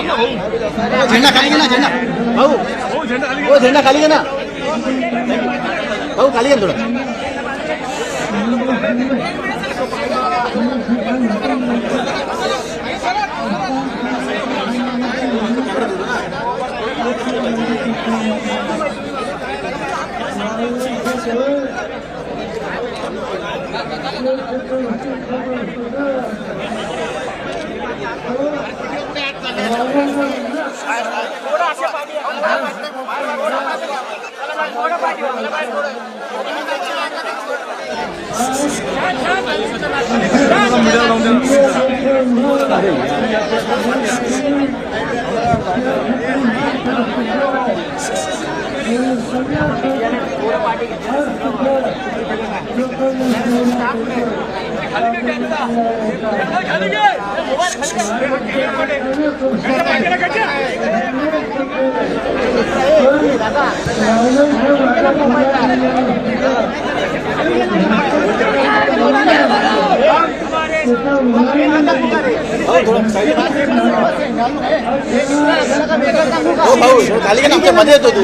झेंडा खाली ना झेंडा। भाऊ हो झेंडा खाली ना भाऊ खाली घे ना थोडं। Yeah, yeah, yeah. भाऊ थोडं खाली घे ना आमच्या मध्ये येतो तू